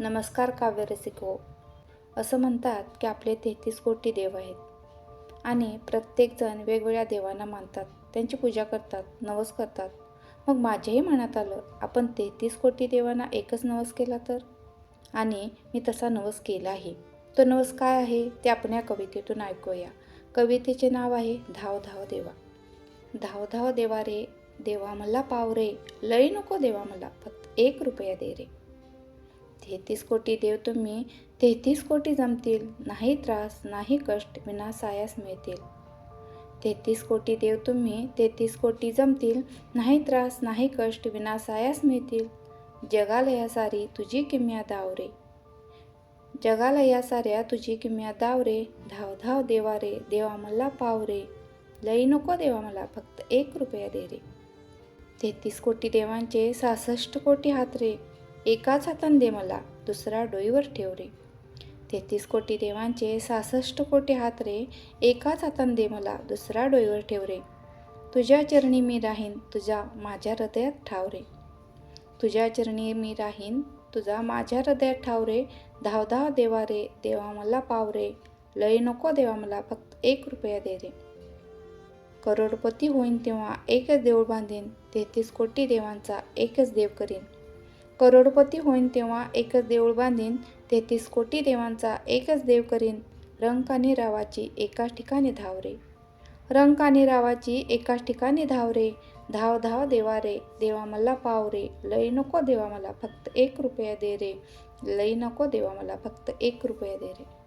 नमस्कार काव्य रसिको. असं म्हणतात की आपले तेहतीस कोटी देव आहेत. आणि प्रत्येकजण वेगवेगळ्या देवांना मानतात. त्यांची पूजा करतात नवस करतात. मग माझ्याही मनात आलं आपण तेहतीस कोटी देवांना एकच नवस केला तर? आणि मी तसा नवस केला आहे तो नवस काय आहे ते आपण या कवितेतून ऐकूया. कवितेचे नाव आहे धाव धाव देवा. धाव धाव देवा रे देवा मला पाव रे लई नको देवा मला फक्त एक रुपया दे रे. तेहतीस कोटी देव तुम्ही तेहतीस कोटी जमतील. नाही त्रास नाही कष्ट विना सायास मिळतील. तेहतीस कोटी देव तुम्ही तेहतीस कोटी जमतील. नाही त्रास नाही कष्ट विना सायास मिळतील. जगाला या सारी तुझी किम्या दावरे. जगालया जगाला या साऱ्या तुझी किम्या दावरे. धाव धाव देवा रे देवा मला पावरे लई नको देवा मला फक्त एक रुपया दे रे. तेहतीस कोटी देवांचे सहासष्ट कोटी हात रे. एकाच हातान दे मला दुसरा डोईवर ठेव रे. तेहतीस कोटी देवांचे सहासष्ट कोटी हात रे एकाच हातान दे मला दुसरा डोईवर ठेव रे. तुझ्या चरणी मी राहीन तुझ्या माझ्या हृदयात ठाव रे. तुझ्या चरणी मी राहीन तुझा माझ्या हृदयात ठाव रे. धाव धाव देवा रे देवा मला पाव रे. लय नको देवा मला फक्त एक रुपया दे रे. करोडपती होईन तेव्हा एकच देऊळ बांधीन तेहतीस कोटी देवांचा एकच देव करीन. करोडपती होईन तेव्हा एकच देऊळ बांधीन तेहतीस कोटी देवांचा एकच देव करीन रंकानी रावाची एकाच ठिकाणी धाव रे रंकानी रावाची एकाच ठिकाणी धाव रे धाव धाव देवा रे देवा मला पाव रे लई नको देवा मला फक्त एक रुपया दे रे लई नको देवा मला फक्त एक रुपया दे रे.